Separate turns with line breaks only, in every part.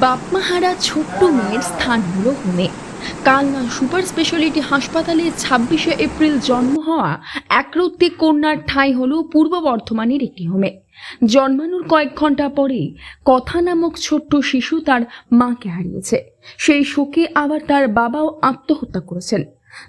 বাপমাহারা ছোট্ট মেয়ের স্থান হল হোমে কালনা সুপার স্পেশালিটি হাসপাতালে ছাব্বিশে এপ্রিল জন্ম হওয়া একরত্তি কন্যার ঠাঁই হল পূর্ব বর্ধমানের একটি হোমে। জন্মানোর কয়েক ঘণ্টা পরে কথা নামক ছোট্ট শিশু তার মাকে হারিয়েছে। সেই শোকে আবার তার বাবাও আত্মহত্যা করেছেন।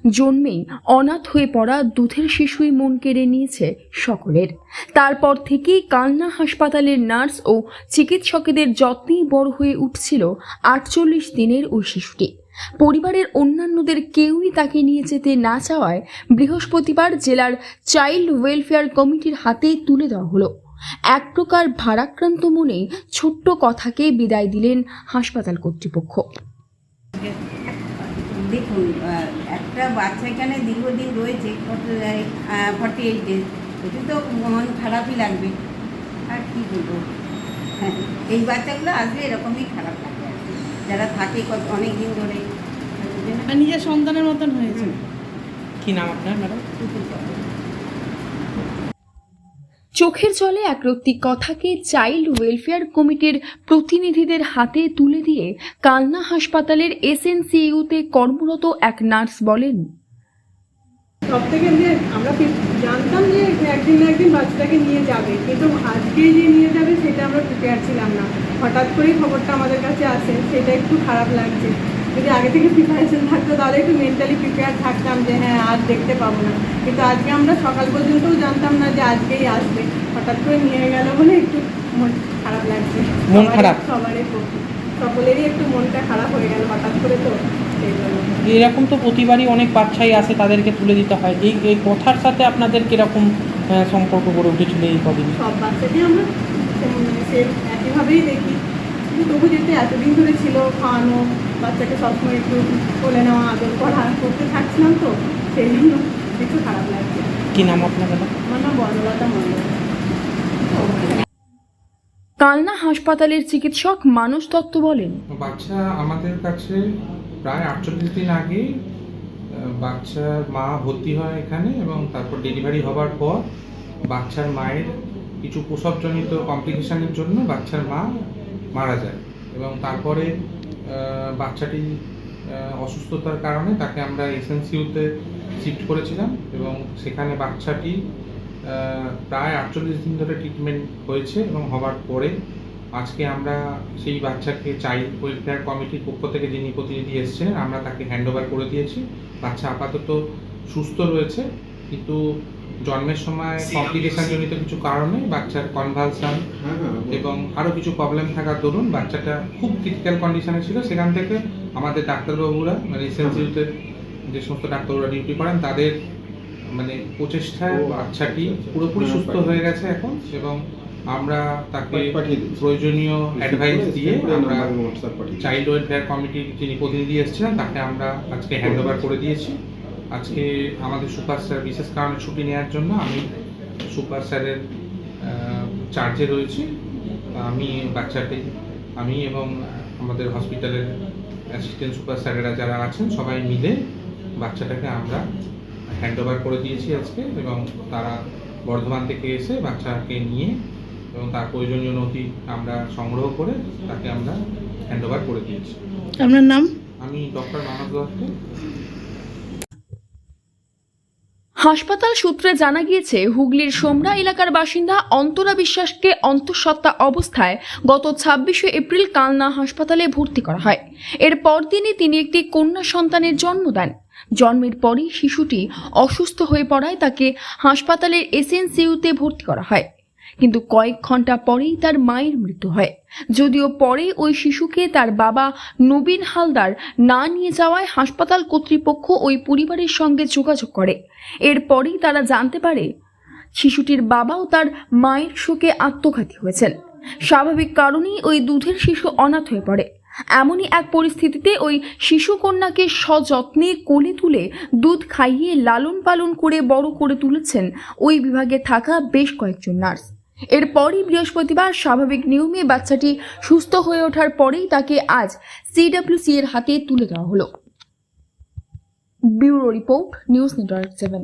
জন্মেই অনাথ হয়ে পড়া দুধের শিশুই মন কেড়ে নিয়েছে সকলের। তারপর থেকেই কালনা হাসপাতালের নার্স ও চিকিৎসকেদের যত্নেই বড় হয়ে উঠছিল আটচল্লিশ দিনের ওই শিশুটি। পরিবারের অন্যান্যদের কেউই তাকে নিয়ে যেতে না চাওয়ায় বৃহস্পতিবার জেলার চাইল্ড ওয়েলফেয়ার কমিটির হাতে তুলে দেওয়া হলো। এক প্রকার ভারাক্রান্ত মনে ছোট্ট কথাকে বিদায় দিলেন হাসপাতাল কর্তৃপক্ষ।
দেখুন একটা বাচ্চা এখানে দীর্ঘদিন রয়েছে ফর্টি এইট ডেজ এটি তো মন খারাপই লাগবে। আর কী বলব? হ্যাঁ এই বাচ্চাগুলো আসলে এরকমই খারাপ লাগবে যারা থাকে কত অনেক দিন ধরে
নিজের সন্তানের মতন হয়েছে।
কি নাম আপনার ম্যাডাম।
চোখের জলে একরত্তি কথাকে চাইল্ড ওয়েলফেয়ার কমিটির প্রতিনিধিদের হাতে তুলে দিয়ে কালনা হাসপাতালের এসএনসিইউতে কর্মরত এক নার্স বলেন।
সব থেকে যে আমরা জানতাম যে একদিন না একদিন বাচ্চাটাকে নিয়ে যাবে, কিন্তু আজকে যে নিয়ে যাবে সেটা আমরা প্রিপেয়ার ছিলাম না। হঠাৎ করেই খবরটা আমাদের কাছে আসে, সেটা একটু খারাপ লাগছে। যদি আগে থেকে প্রিপারেশন থাকতো তাহলে একটু মেন্টালি প্রিপেয়ার থাকতাম যে হ্যাঁ আর দেখতে পাবো না। কিন্তু আজকে আমরা সকাল পর্যন্তও জানতাম না যে আজকেই আসবে। হঠাৎ করে নিয়ে গেল বলে একটু মন খারাপ লাগছে।
মন খারাপ?
সবারই সকলেরই একটু মনটা খারাপ হয়ে গেল হঠাৎ করে তো
এরকম তো প্রতিবারই অনেক বাচ্চাই আসে তাদেরকে তুলে দিতে হয়। এই এই কথার সাথে আপনাদের কীরকম সম্পর্ক গড়ে উঠেছিল এই কদিন?
সব বাচ্চাকে আমরা মানে একইভাবেই দেখি। কিন্তু তবু যেতে এতদিন ধরে ছিল খাওয়ানো বাচ্চাকে সবসময় একটু কোলে নেওয়া আদর করা করতে থাকছিলাম তো সেই জন্য একটু খারাপ লাগছে।
কি নাম আপনার
আমার নাম বর্ণলতা মন্ডল
কালনা হাসপাতালের চিকিৎসক মানুষ দত্ত বলেন
বাচ্চা আমাদের কাছে প্রায় আটচল্লিশ দিন আগে বাচ্চার মা ভর্তি হয় এখানে এবং তারপর ডেলিভারি হবার পর বাচ্চার মায়ের কিছু প্রসবজনিত কমপ্লিকেশনের জন্য বাচ্চার মা মারা যায় এবং তারপরে বাচ্চাটি অসুস্থতার কারণে তাকে আমরা এসএনসিউতে শিফট করেছিলাম এবং সেখানে বাচ্চাটি প্রায় আটচল্লিশ দিন ধরে ট্রিটমেন্ট হয়েছে এবং হবার পরে আজকে আমরা সেই বাচ্চাকে চাইল্ড ওয়েলফেয়ার কমিটির পক্ষ থেকে যিনি প্রতিনিধি এসেছিলেন আমরা তাকে হ্যান্ড করে দিয়েছি। বাচ্চা আপাতত সুস্থ রয়েছে, কিন্তু জন্মের সময় কমপ্লিকেশন জনিত কিছু কারণে বাচ্চার কনভালসান এবং আরও কিছু প্রবলেম থাকার দরুন বাচ্চাটা খুব ক্রিটিক্যাল কন্ডিশনে ছিল। সেখান থেকে আমাদের ডাক্তারবাবুরা মানে এসএনসিউতে যে সমস্ত ডাক্তারবাবুরা ডিউটি করেন তাদের মানে প্রচেষ্টায় বাচ্চাটি পুরোপুরি সুস্থ হয়ে গেছে এখন এবং আমরা তাকে প্রয়োজনীয় অ্যাডভাইস দিয়ে আমরা চাইল্ড ওয়েলফেয়ার কমিটির যিনি প্রতিনিধি এসেছিলেন তাকে আমরা আজকে হ্যান্ড ওভার করে দিয়েছি। আজকে আমাদের সুপার স্যার বিশেষ কারণে ছুটি নেওয়ার জন্য আমি সুপার স্যারের চার্জে রয়েছি। আমি বাচ্চাটি আমি এবং আমাদের হসপিটালের অ্যাসিস্ট্যান্ট সুপার স্যারেরা যারা আছেন সবাই মিলে বাচ্চাটাকে আমরা হ্যান্ড ওভার করে দিয়েছি আজকে এবং তারা বর্ধমান থেকে এসে বাচ্চাকে নিয়ে এবং তার প্রয়োজনীয় নথি আমরা সংগ্রহ করে তাকে আমরা হ্যান্ড ওভার করে দিয়েছি।
আপনার নাম?
আমি ডক্টর মানব দত্ত।
হাসপাতাল সূত্রে জানা গিয়েছে, হুগলির সোমরা এলাকার বাসিন্দা অন্তরা বিশ্বাসকে অন্তঃসত্ত্বা অবস্থায় গত ছাব্বিশে এপ্রিল কালনা হাসপাতালে ভর্তি করা হয়। এর পরদিনই তিনি একটি কন্যা সন্তানের জন্ম দেন। জন্মের পরই শিশুটি অসুস্থ হয়ে পড়ায় তাকে হাসপাতালের এসএনসিউতে ভর্তি করা হয়। কিন্তু কয়েক ঘণ্টা পরেই তার মায়ের মৃত্যু হয়। যদিও পরে ওই শিশুকে তার বাবা নবীন হালদার না নিয়ে যাওয়ায় হাসপাতাল কর্তৃপক্ষ ওই পরিবারের সঙ্গে যোগাযোগ করে। এরপরেই তারা জানতে পারে, শিশুটির বাবাও তার মায়ের শোকে আত্মঘাতী হয়েছেন। স্বাভাবিক কারণেই ওই দুধের শিশু অনাথ হয়ে পড়ে। এমনই এক পরিস্থিতিতে ওই শিশু কন্যাকে সযত্নে কোলে তুলে দুধ খাইয়ে লালন পালন করে বড় করে তুলেছেন ওই বিভাগে থাকা বেশ কয়েকজন নার্স। এরপরই বৃহস্পতিবার স্বাভাবিক নিয়মে বাচ্চাটি সুস্থ হয়ে ওঠার পরেই তাকে আজ সিডব্লিউসি এর হাতে তুলে দেওয়া হলো। Bureau report, news network seven.